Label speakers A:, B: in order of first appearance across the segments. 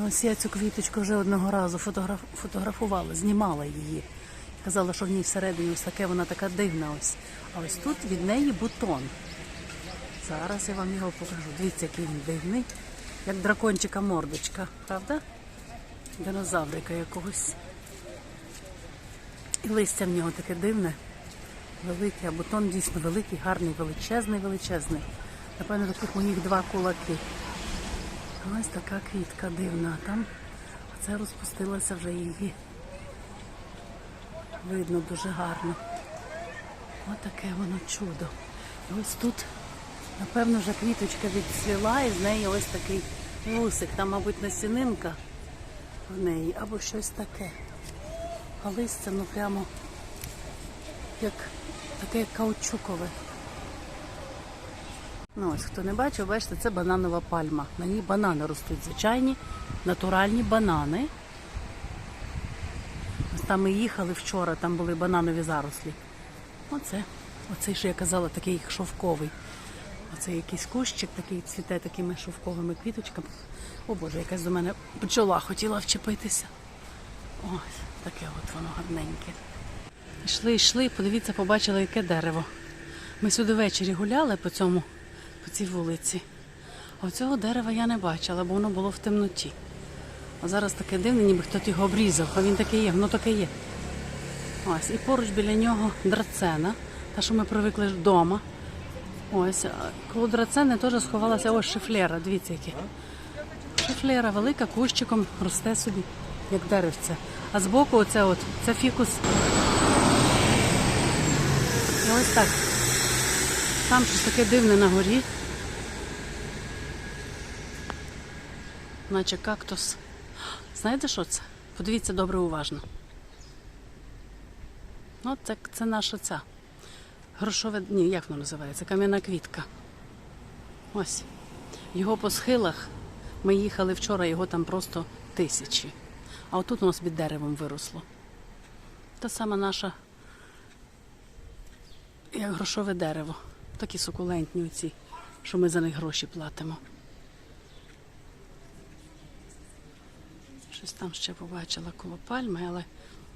A: Ну, ось я цю квіточку вже одного разу фотограф... фотографувала, знімала її. Казала, що в ній всередині ось таке, вона така дивна ось. А ось тут від неї бутон. Зараз я вам його покажу. Дивіться, який він дивний. Як дракончика мордочка, правда? Динозаврика якогось. І листя в нього таке дивне, велике, а бутон дійсно великий, гарний, величезний, величезний. Напевно, таких моїх два кулаки. Ось така квітка дивна. Там оце розпустилося вже її. Видно дуже гарно. Ось таке воно чудо. І ось тут, напевно, вже квіточка відцвіла і з неї ось такий вусик. Там, мабуть, насінинка в неї або щось таке. А листя, ну прямо як таке каучукове. Ну ось хто не бачив, бачите, це бананова пальма. На ній банани ростуть звичайні, натуральні банани. Ось там ми їхали вчора, там були бананові зарослі. Оце, оцей, що я казала, такий шовковий. Оце якийсь кущик такий цвіте такими шовковими квіточками. О Боже, якась до мене пчола хотіла вчепитися. Ось, таке от воно гарненьке. Йшли, йшли, подивіться, побачили, яке дерево. Ми сюди ввечері гуляли по цьому, по цій вулиці. А цього дерева я не бачила, бо воно було в темноті. А зараз таке дивне, ніби хтось його обрізав, а він таке є, воно таке є. Ось, і поруч біля нього драцена, та, що ми привикли вдома. Ось, коло драцени теж сховалася ось шифлера, дивіться яке. Шифлера велика, кущиком росте собі, як деревце. А збоку оце от, це фікус. І ось так. Там щось таке дивне на горі. Наче кактус. Знаєте, що це? Подивіться добре уважно. Ну, це, це наша ця. Грошове, ні, як воно називається? Кам'яна квітка. Ось. Його по схилах. Ми їхали вчора, його там просто тисячі. А отут воно собі деревом виросло. Та сама наша, як грошове дерево. Такі сукулентні оці, що ми за них гроші платимо. Щось там ще побачила коло пальми, але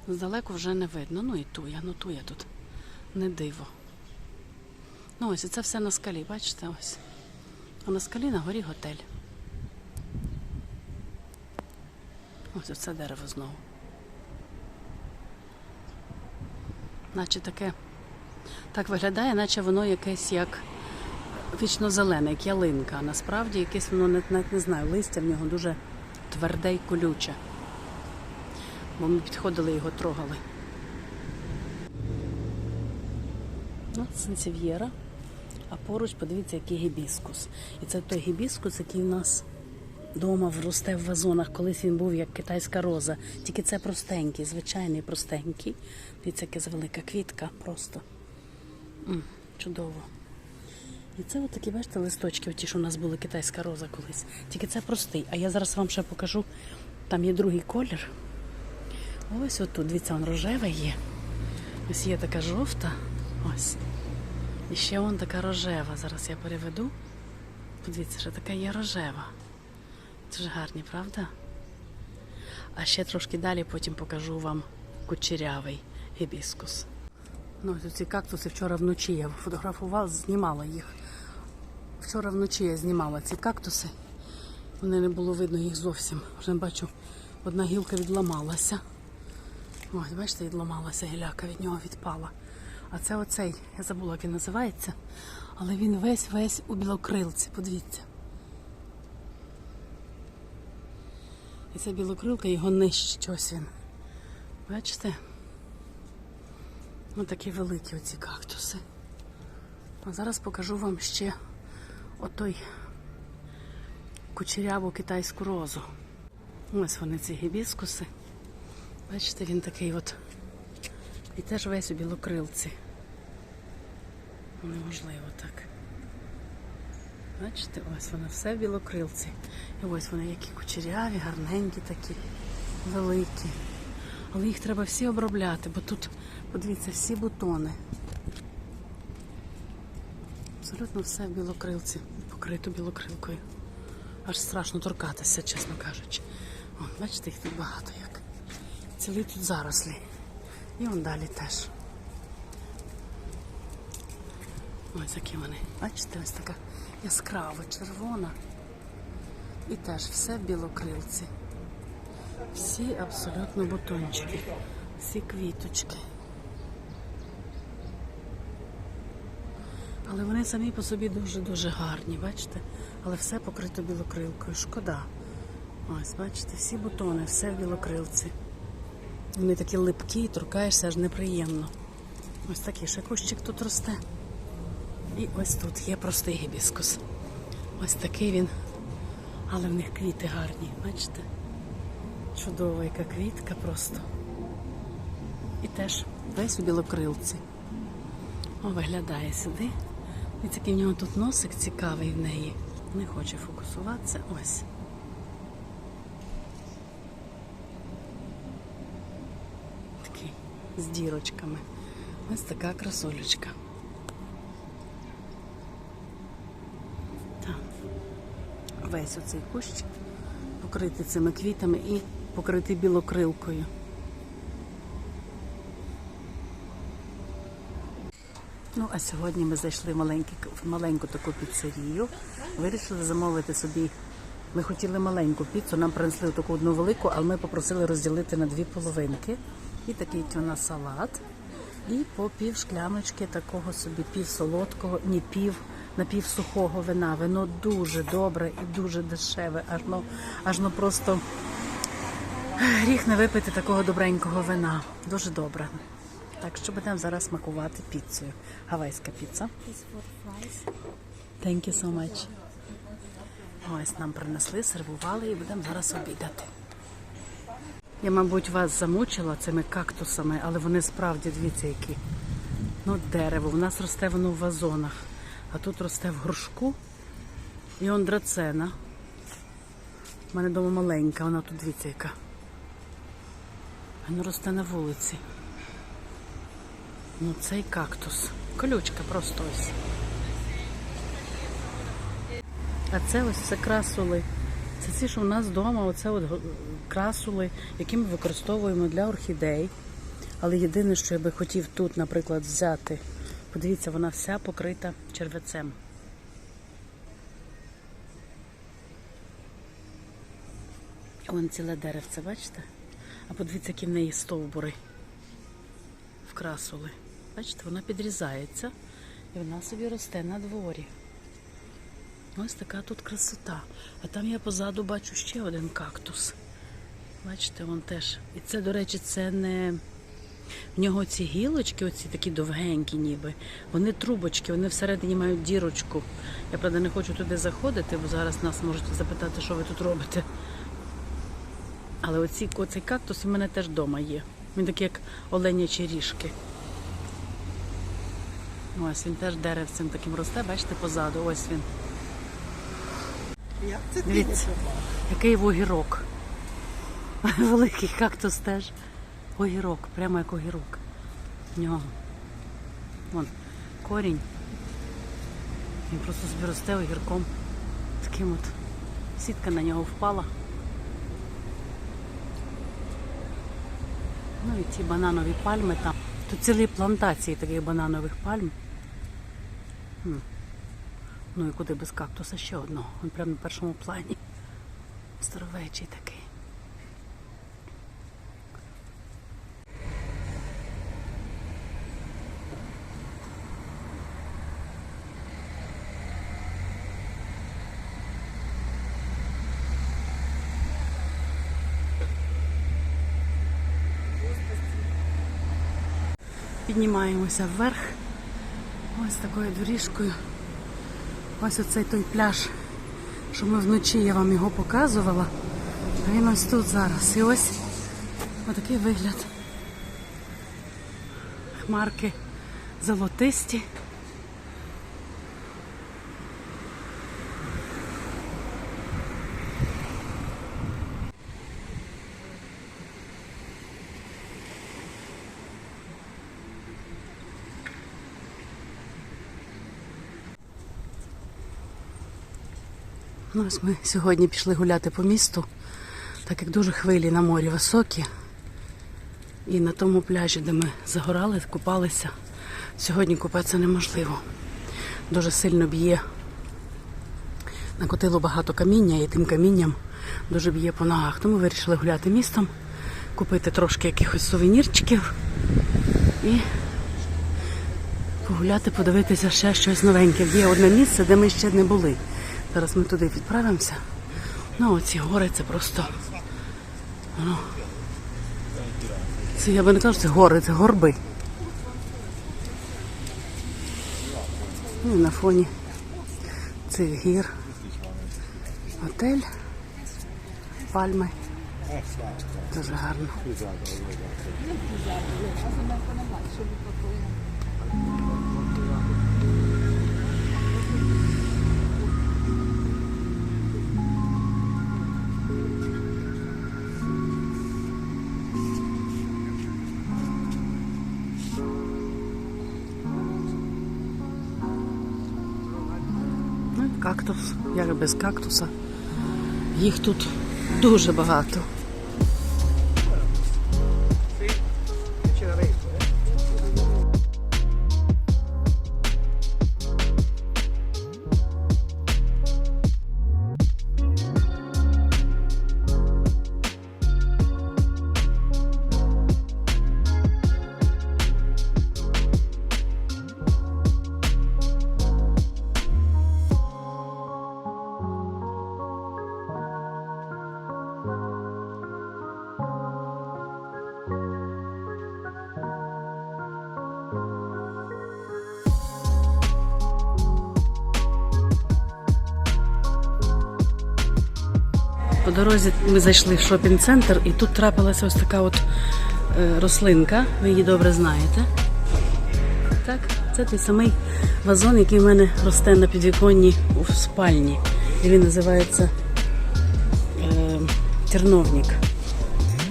A: здалеку вже не видно. Ну і туя, ну туя тут не диво. Ну ось і це все на скалі, бачите ось. А на скалі на горі готель. Ось оце дерево знову. Наче таке. Так виглядає, наче воно якесь як вічно зелене, як ялинка. Насправді якесь воно навіть не знаю, листя в нього дуже тверде й колюче. Бо ми підходили його трогали. Ну, сенсів'єра. А поруч подивіться, який гібіскус. І це той гібіскус, який в нас вдома росте в вазонах. Колись він був як китайська роза. Тільки це простенький, звичайний простенький. Дивіться, яка велика квітка просто. Чудово. І це от такі, бачите, листочки, ті, що у нас були китайська роза колись. Тільки це простий. А я зараз вам ще покажу. Там є другий колір. Ось отут, дивіться, он рожева є. Ось є така жовта. Ось. І ще вон така рожева. Зараз я переведу. Подивіться, що така є рожева. Дуже гарні, правда? А ще трошки далі потім покажу вам кучерявий гібіскус. Ну, ці кактуси вчора вночі я фотографувала, знімала їх. Вчора вночі я знімала ці кактуси. Вони не було видно їх зовсім. Вже бачу, одна гілка відламалася. Ось, бачите, відламалася гіляка, від нього відпала. А це оцей, я забула, як він називається, але він весь весь у білокрилці, подивіться. І ця білокрилка його нищить, ось він. Бачите? Ось такі великі оці кактуси. А зараз покажу вам ще отой кучеряву китайську розу. Ось вони ці гібіскуси. Бачите, він такий от. І теж весь у білокрилці. Неможливо так. Бачите, ось воно все в білокрилці. І ось вони які кучеряві, гарненькі такі, великі. Але їх треба всі обробляти, бо тут, подивіться, всі бутони. Абсолютно все в білокрилці, покрито білокрилкою. Аж страшно торкатися, чесно кажучи. О, бачите, їх тут багато як. Цілі тут зарослі. І вон далі теж. Ось які вони. Бачите, ось така яскрава, червона. І теж все в білокрилці. Всі абсолютно бутончики, всі квіточки. Але вони самі по собі дуже-дуже гарні, бачите? Але все покрито білокрилкою. Шкода. Ось, бачите, всі бутони, все в білокрилці. Вони такі липкі, торкаєшся аж неприємно. Ось такий ще кущик тут росте. І ось тут є простий гібіскус. Ось такий він. Але в них квіти гарні, бачите? Чудова яка квітка просто. І теж весь у білокрилці. О, виглядає сюди. І такий в нього тут носик цікавий в неї. Не хоче фокусуватися. Ось. Такий з дірочками. Ось така красолючка. Так. Весь оцей кущ покритий цими квітами і покритий білокрилкою. Ну, а сьогодні ми зайшли в, в маленьку таку піцерію. Вирішили замовити собі. Ми хотіли маленьку піцу, нам принесли таку одну велику, але ми попросили розділити на дві половинки. І такий тюна салат. І по пів шкляночки такого собі пів солодкого, ні пів напівсухого вина. Вино дуже добре і дуже дешеве. Аж ну, аж ну просто гріх не випити такого добренького вина. Дуже добре. Так що будемо зараз смакувати піцею. Гавайська піца. Thank you so much. Ось нам принесли, сервували і будемо зараз обідати. Я, мабуть, вас замучила цими кактусами, але вони справді, дивіться, які. Ну, дерево. У нас росте воно в вазонах, а тут росте в горшку. І он драцена. У мене вдома маленька, вона тут дивіться яка. Воно росте на вулиці. Ну, цей кактус. Колючка просто ось. А це ось все красули. Це ці, що в нас вдома, оце от красули, які ми використовуємо для орхідей. Але єдине, що я би хотів тут, наприклад, взяти, подивіться, вона вся покрита червецем. Вон ціле деревце, бачите? А подивіться, які в неї стовбури вкрасули. Бачите, вона підрізається і вона собі росте на дворі. Ось така тут красота. А там я позаду бачу ще один кактус. Бачите, вон теж. І це, до речі, це не. В нього ці гілочки, оці такі довгенькі, ніби. Вони трубочки, вони всередині мають дірочку. Я правда не хочу туди заходити, бо зараз нас можуть запитати, що ви тут робите. Але оці, оцей кактус у мене теж вдома є. Він такий, як оленячі ріжки. Ось він теж деревцем таким росте, бачите, позаду. Ось він. Дивіться, який огірок. Великий кактус теж. Огірок, прямо як огірок. В нього. Вон, корінь. Він просто собі росте огірком. Таким от. Сітка на нього впала. Ну і ці бананові пальми там. Тут цілі плантації таких бананових пальм. Ну і куди без кактуса ще одного. Він прямо на першому плані. Здоровечий такий. Піднімаємося вверх. Ось такою доріжкою. Ось оцей той пляж, що ми вночі я вам його показувала. А він ось тут зараз. І ось отакий вигляд. Хмарки золотисті. Ну, ось ми сьогодні пішли гуляти по місту. Так як дуже хвилі на морі високі. І на тому пляжі, де ми загорали, купалися, сьогодні купатися неможливо. Дуже сильно б'є. Накотило багато каміння і тим камінням дуже б'є по ногах. Тому вирішили гуляти містом, купити трошки якихось сувенірчиків і погуляти, подивитися ще щось новеньке. Є одне місце, де ми ще не були. Зараз ми туди відправимося. Ну, оці гори це просто. Ну, це я би не кажу, це гори, це горби. Ну, і на фоні цих гір. Готель, пальми. Дуже гарно. Ну, Як без кактуса. Їх тут дуже багато. Дорозі ми зайшли в шопінг-центр і тут трапилася ось така от е, рослинка. Ви її добре знаєте. Так, це той самий вазон, який в мене росте на підвіконні у спальні. І він називається е, терновник.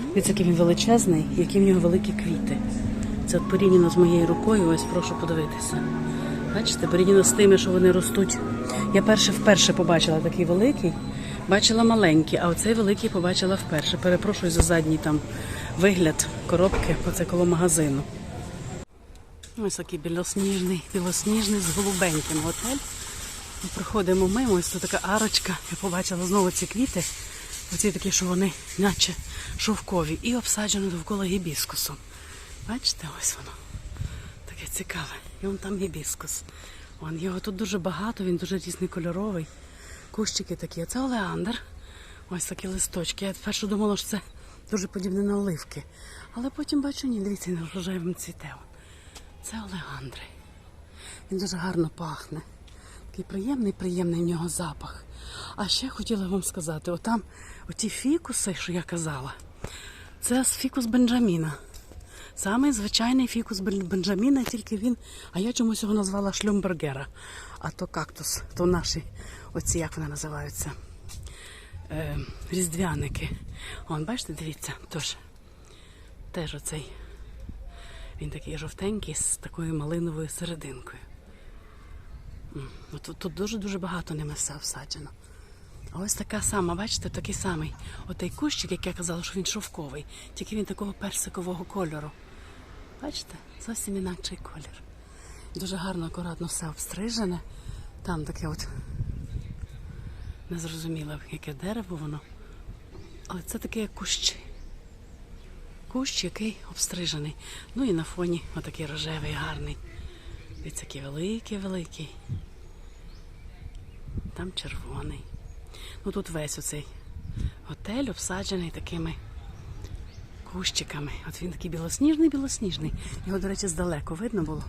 A: Дивіться, який він величезний, які в нього великі квіти. Це от порівняно з моєю рукою, ось прошу подивитися. Бачите, порівняно з тими, що вони ростуть. Я перше вперше побачила такий великий, бачила маленький, а оцей великий побачила вперше. Перепрошую за задній там вигляд коробки, оце коло магазину. Ось такий білосніжний, білосніжний з голубеньким готель. Проходимо мимо, ось тут така арочка. Я побачила знову ці квіти. Оці такі, що вони наче шовкові, і обсаджено довкола гібіскусом. Бачите, ось воно. Таке цікаве. І вон там гібіскус. Вон його тут дуже багато, він дуже різнокольоровий. Кущики такі. Це олеандр. Ось такі листочки. Я перше думала, що це дуже подібне на оливки. Але потім бачу, ні, дивіться, на рожевим цвіте. Це олеандри. Він дуже гарно пахне. Такий приємний, приємний в нього запах. А ще хотіла вам сказати, отам оті фікуси, що я казала, це фікус Бенджаміна. Самий звичайний фікус Бенджаміна, тільки він, а я чомусь його назвала шлюмбергера. А то кактус, то наші, оці, як вони називаються, е, різдвяники. Он, бачите, дивіться, тож, теж оцей. Він такий жовтенький з такою малиновою серединкою. Ну, Тут, тут дуже-дуже багато ними все всаджено. А ось така сама, бачите, такий самий. Отей кущик, як я казала, що він шовковий, тільки він такого персикового кольору. Бачите, зовсім інакший колір. Дуже гарно, акуратно все обстрижене. Там таке от незрозуміло, яке дерево воно. Але це таке кущ. Кущ, який обстрижений. Ну і на фоні отакий рожевий, гарний. Дивіться, який великий, великий. Там червоний. Ну тут весь оцей готель обсаджений такими кущиками. От він такий білосніжний, білосніжний. Його, до речі, здалеку видно було.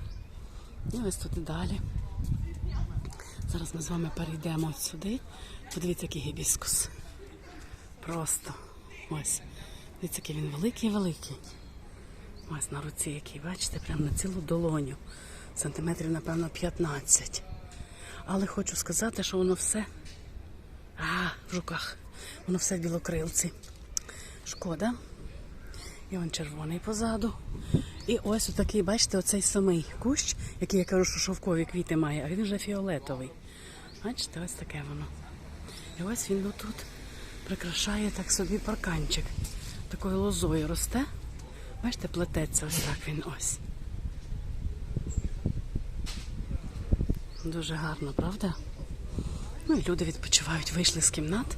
A: І ось тут і далі. Зараз ми з вами перейдемо от сюди. Подивіться, який гібіскус. Просто ось. Дивіться, який він великий, великий. Ось на руці який, бачите, прямо на цілу долоню. Сантиметрів, напевно, 15. Але хочу сказати, що воно все. А, в жуках. Воно все в білокрилці. Шкода. І он червоний позаду. І ось отакий, бачите, оцей самий кущ, який я кажу, що шовкові квіти має, а він вже фіолетовий. Бачите, ось таке воно. І ось він отут. прикрашає так собі парканчик. Такою лозою росте. Бачите, плететься ось так він ось. Дуже гарно, правда? Ну і люди відпочивають, вийшли з кімнат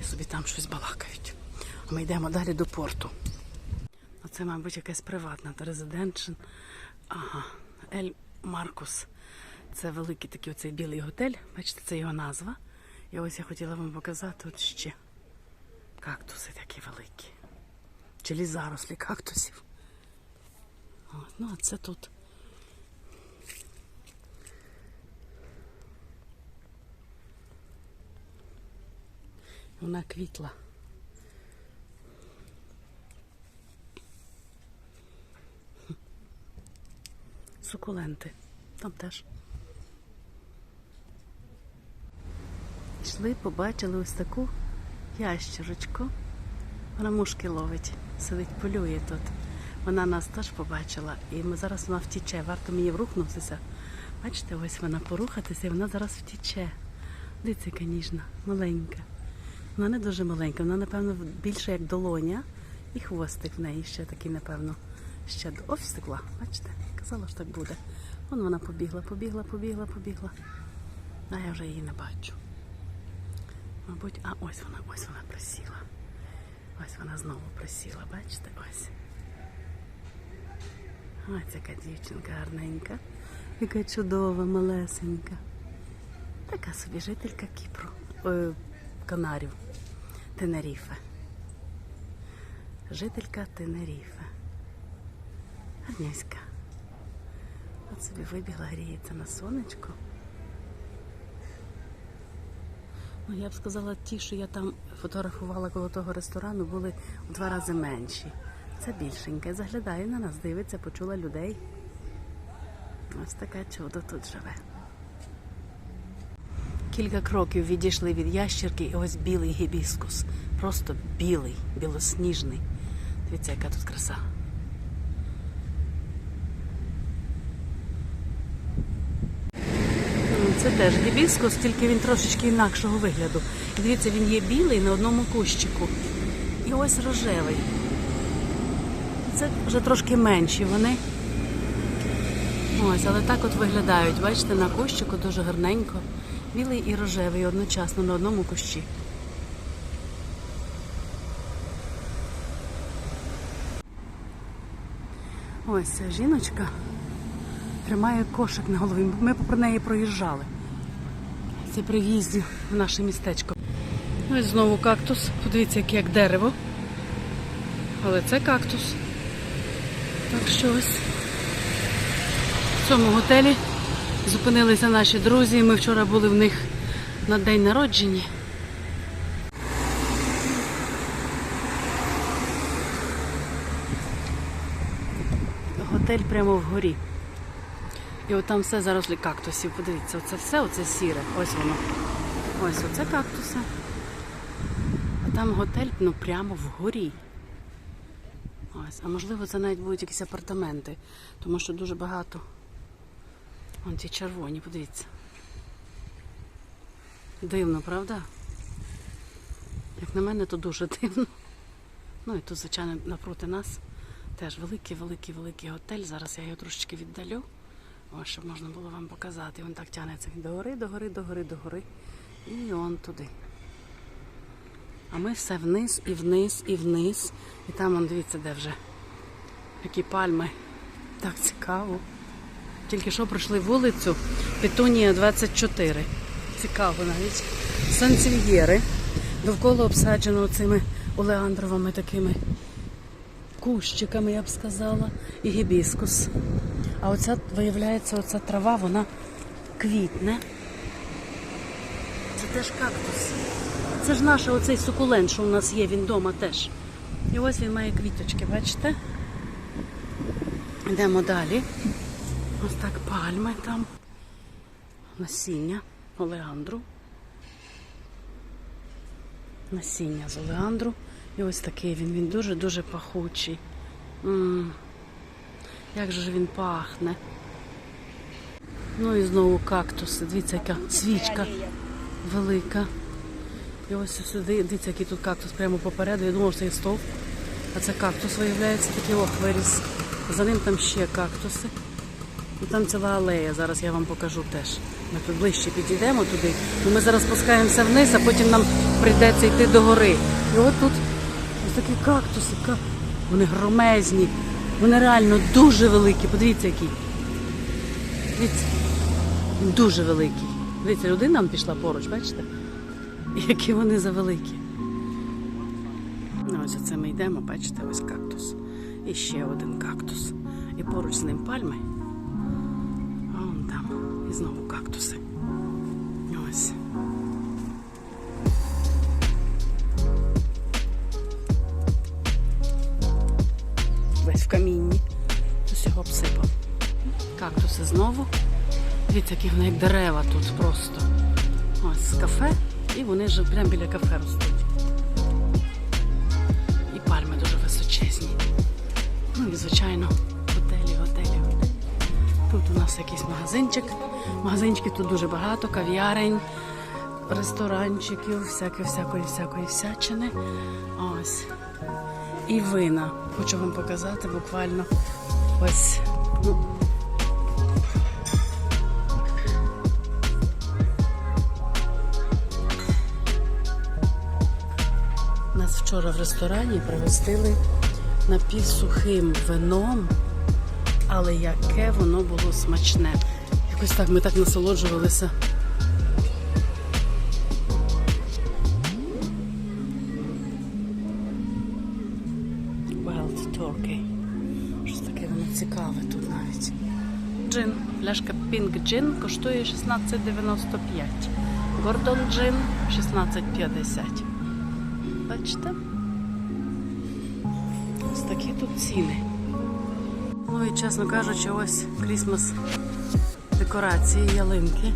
A: і собі там щось балакають. А ми йдемо далі до порту. Оце, мабуть, якась приватна резиденшн. Ага, Ель Маркус. Це великий такий оцей білий готель. Бачите, це його назва. І ось я хотіла вам показати от ще кактуси такі великі. Чи зарослі кактусів. От, ну, а це тут. Вона квітла. Сукуленти. Там теж. Йшли, побачили ось таку ящерочку. Вона мушки ловить, сидить, полює тут. Вона нас теж побачила, і ми зараз вона втіче. Варто мені врухнутися. Бачите, ось вона порухатися, і вона зараз втіче. Дивіться, яка ніжна, маленька. Вона не дуже маленька, вона, напевно, більше як долоня, і хвостик в неї ще такий, напевно, ще до- Ось втекла. Бачите? Казала, що так буде. Вон вона побігла, побігла, побігла, побігла. А я вже її не бачу. Мабуть, а ось вона, ось вона присіла. Ось вона знову присіла, бачите? Ось. Ось яка дівчинка гарненька. Яка чудова, малесенька. Така собі жителька Кіпру. Ой, Канарів. Тенеріфе. Жителька Тенеріфе. Гарняська. От собі вибігла, гріється на сонечко. Ну, я б сказала, ті, що я там фотографувала коло того ресторану, були в два рази менші. Це більшеньке. Заглядає на нас, дивиться, почула людей. Ось таке чудо тут живе. Кілька кроків відійшли від ящерки, і ось білий гібіскус. Просто білий, білосніжний. Дивіться, яка тут краса. Ну, Це теж гібіскус, тільки він трошечки інакшого вигляду. І дивіться, він є білий на одному кущику. І ось рожевий. Це вже трошки менші вони. Ось, але так от виглядають. Бачите, на кущику дуже гарненько. Білий і рожевий одночасно на одному кущі. Ось ця жіночка тримає кошик на голові. Ми про неї проїжджали. Це при в'їзді в наше містечко. Ось знову кактус. Подивіться, яке як дерево. Але це кактус. Так що ось в цьому готелі зупинилися наші друзі. Ми вчора були в них на день народження. Готель прямо вгорі. І от там все зарослі кактусів. Подивіться, оце все, оце сіре. Ось воно. Ось оце кактуси. А там готель ну, прямо вгорі. Ось. А можливо, це навіть будуть якісь апартаменти, тому що дуже багато. Вон ті червоні, подивіться. Дивно, правда? Як на мене, то дуже дивно. Ну і тут, звичайно, напроти нас теж великий, великий, великий готель. Зараз я його трошечки віддалю. Ось, щоб можна було вам показати. Він так тягнеться до гори, до гори, до гори, до гори. І он туди. А ми все вниз і вниз і вниз. І там, он, дивіться, де вже які пальми. Так цікаво. Тільки що пройшли вулицю Петунія 24. Цікаво навіть. Санців'єри. Довкола обсаджено цими олеандровими такими кущиками, я б сказала, і гібіскус. А оця, виявляється, оця трава, вона квітне. Це теж кактус. Це ж наш оцей сукулент, що у нас є, він вдома теж. І ось він має квіточки, бачите? Йдемо далі. Ось так пальми там. Насіння олеандру. Насіння з олеандру. І ось такий він. Він дуже-дуже пахучий. м Як же ж він пахне. Ну і знову кактуси. Дивіться, яка свічка велика. І ось сюди, дивіться, який тут кактус прямо попереду. Я думав, що це є стовп. А це кактус виявляється, такий ох виріс. За ним там ще кактуси. І там ціла алея. Зараз я вам покажу теж. Ми тут ближче підійдемо туди. Ну, ми зараз спускаємося вниз, а потім нам прийдеться йти до гори. І от тут ось такі кактуси. Вони громезні. Вони реально дуже великі. Подивіться, які. Дивіться. Він Дуже великий. Дивіться, людина он пішла поруч, бачите? Які вони завеликі. Ну, ось оце ми йдемо, бачите, ось кактус. І ще один кактус. І поруч з ним пальми. А вон там. І знову кактуси. В камінні. Ось його обсипав. Кактуси знову. Дивіться, які вони як дерева тут просто. Ось кафе, і вони ж прямо біля кафе ростуть. І пальми дуже височезні. Ну і, звичайно, готелі, готелі. Тут у нас якийсь магазинчик. Магазинчиків тут дуже багато, кав'ярень, ресторанчиків, всякої, всякої, всякої всячини. Ось. І вина. Хочу вам показати буквально ось. Ну, Нас вчора в ресторані пригостили напівсухим вином, але яке воно було смачне. Якось так ми так насолоджувалися. Pink Джин коштує 16,95. Гордон Джин 16,50. Бачите? Ось такі тут ціни. Ну і чесно кажучи, ось Крісмас декорації, ялинки.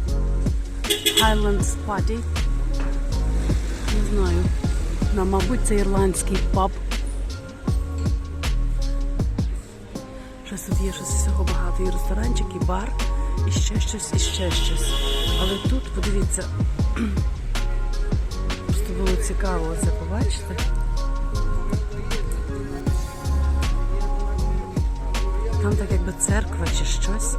A: Highland Party. Не знаю. Ну, мабуть, це ірландський паб. Щось тут є щось всього багато. І ресторанчик, і бар, і ще щось, і ще щось. Але тут, подивіться, Просто було цікаво це побачити. Там так якби церква чи щось.